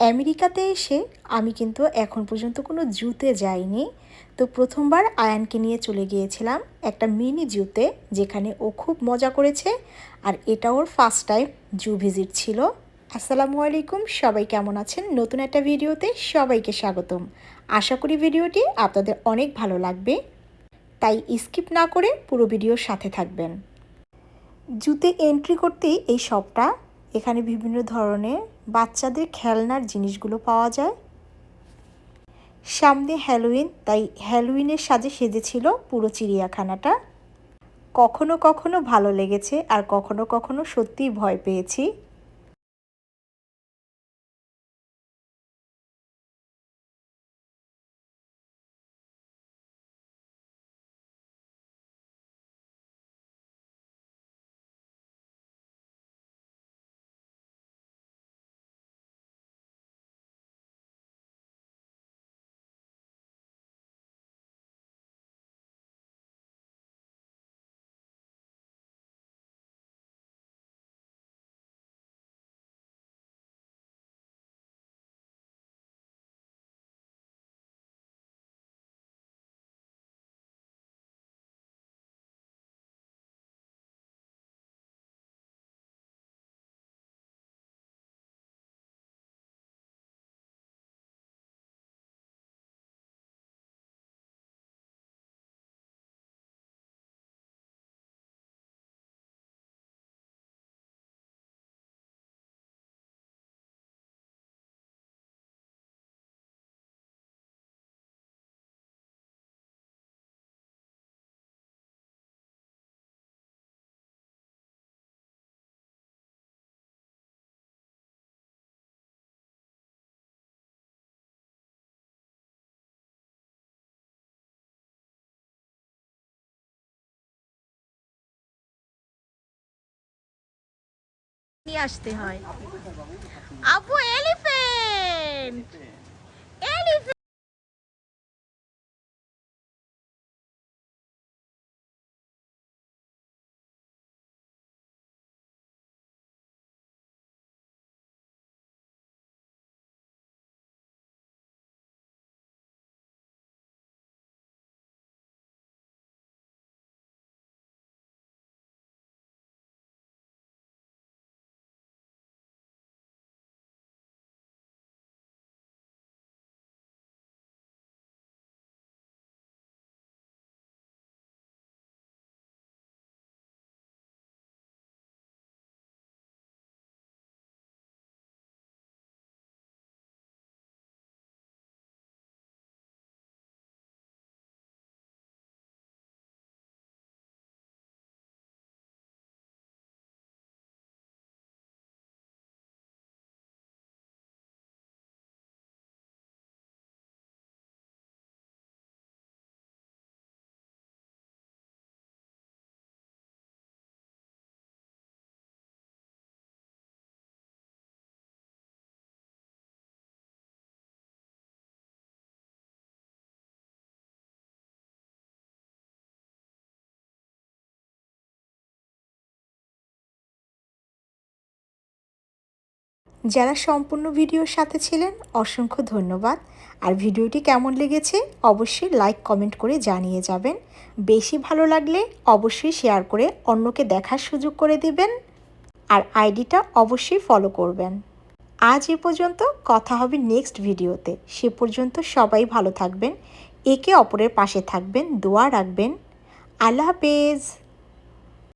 আমেরিকাতে এসে আমি কিন্তু এখন পর্যন্ত কোনো জুতে যাইনি। তো প্রথমবার আয়ানকে নিয়ে চলে গিয়েছিলাম একটা মিনি জুতে, যেখানে ও খুব মজা করেছে আর এটা ওর ফার্স্ট টাইম জু ভিজিট ছিল। আসসালামু আলাইকুম, সবাই কেমন আছেন? নতুন একটা ভিডিওতে সবাইকে স্বাগতম। আশা করি ভিডিওটি আপনাদের অনেক ভালো লাগবে। তাই স্কিপ না করে পুরো ভিডিওর সাথে থাকবেন। জুতে এন্ট্রি করতেই এই শপটা এখানে বিভিন্ন ধরনের বাচ্চাদের খেলনার জিনিসগুলো পাওয়া যায়। সামনে হ্যালোইন, তাই হ্যালোইনের সাজে সেজেছিল পুরো চিড়িয়াখানাটা। কখনো কখনো ভালো লেগেছে আর কখনো কখনো সত্যিই ভয় পেয়েছি। নিয়ে আসতে হয়। আবু এলিফ্যান্ট যারা সম্পূর্ণ ভিডিওর সাথে ছিলেন, অসংখ্য ধন্যবাদ। আর ভিডিওটি কেমন লেগেছে, অবশ্যই লাইক কমেন্ট করে জানিয়ে যাবেন। বেশি ভালো লাগলে অবশ্যই শেয়ার করে অন্যকে দেখার সুযোগ করে দিবেন। আর আইডিটা অবশ্যই ফলো করবেন। আজ এ পর্যন্ত কথা হবে নেক্সট ভিডিওতে। সে পর্যন্ত সবাই ভালো থাকবেন। একে অপরের পাশে থাকবেন, দোয়া রাখবেন। আল্লাহ হাফেজ।